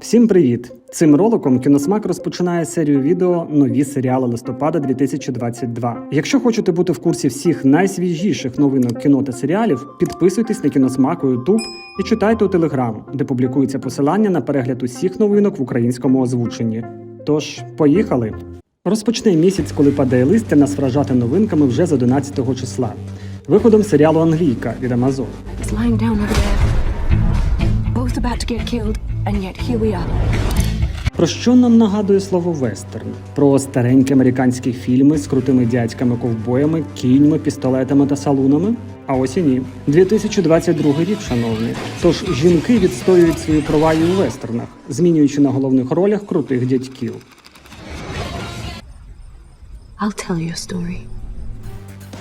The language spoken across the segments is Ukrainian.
Всім привіт! Цим роликом Кіносмак розпочинає серію відео Нові серіали листопада 2022. Якщо хочете бути в курсі всіх найсвіжіших новинок кіно та серіалів, підписуйтесь на Кіносмак у YouTube і читайте у Телеграм, де публікується посилання на перегляд усіх новинок в українському озвученні. Тож, поїхали! Розпочне місяць, коли падає листя, нас вражати новинками вже з 11 числа. Виходом серіалу Англійка від Amazon. He's lying down over there. Both about to get killed, and yet here we are. Про що нам нагадує слово вестерн? Про старенькі американські фільми з крутими дядьками, ковбоями, кіньми, пістолетами та салунами? А ось і ні. 2022 рік, шановні. Тож жінки відстоюють свої права і у вестернах, змінюючи на головних ролях крутих дядьків. I'll tell you a story.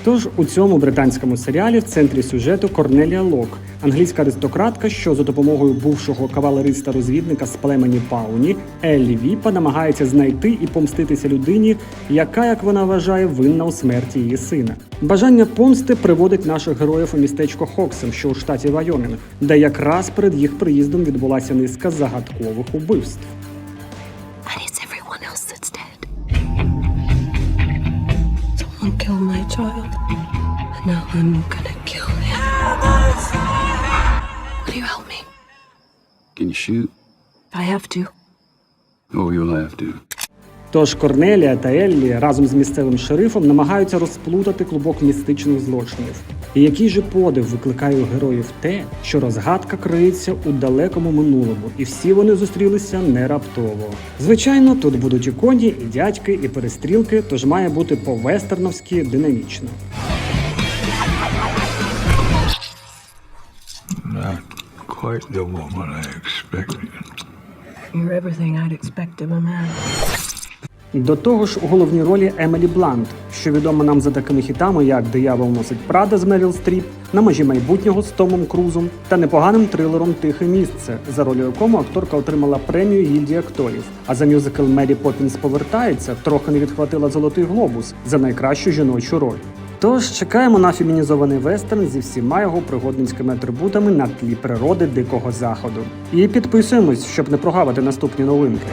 Тож у цьому британському серіалі в центрі сюжету Корнелія Лок, англійська аристократка, що за допомогою бувшого кавалериста-розвідника з племені Пауні Еллі Віпа намагається знайти і помститися людині, яка, як вона вважає, винна у смерті її сина. Бажання помсти приводить наших героїв у містечко Хоксем, що у штаті Вайомінг, де якраз перед їх приїздом відбулася низка загадкових убивств. Child, and now I'm gonna kill him. Will you help me? Can you shoot? I have to. Oh, you'll have to. Тож Корнелія та Еллі разом з місцевим шерифом намагаються розплутати клубок містичних злочинів. І який же подив викликає у героїв те, що розгадка криється у далекому минулому, і всі вони зустрілися не раптово. Звичайно, тут будуть і коні, і дядьки, і перестрілки, тож має бути по-вестерновськи динамічно. Not quite the woman I expected. You're everything I'd expect of a man. До того ж, у головній ролі Емелі Блант, що відома нам за такими хітами, як Диявол носить Прада з Меріл Стріп, на межі майбутнього з Томом Крузом та непоганим трилером Тихе місце, за роль якому акторка отримала премію гільдії акторів. А за мюзикл Мері Поппінс повертається трохи не відхватила золотий глобус за найкращу жіночу роль. Тож чекаємо на фемінізований вестерн зі всіма його пригодницькими атрибутами на тлі природи дикого заходу. І підписуємось, щоб не прогавити наступні новинки.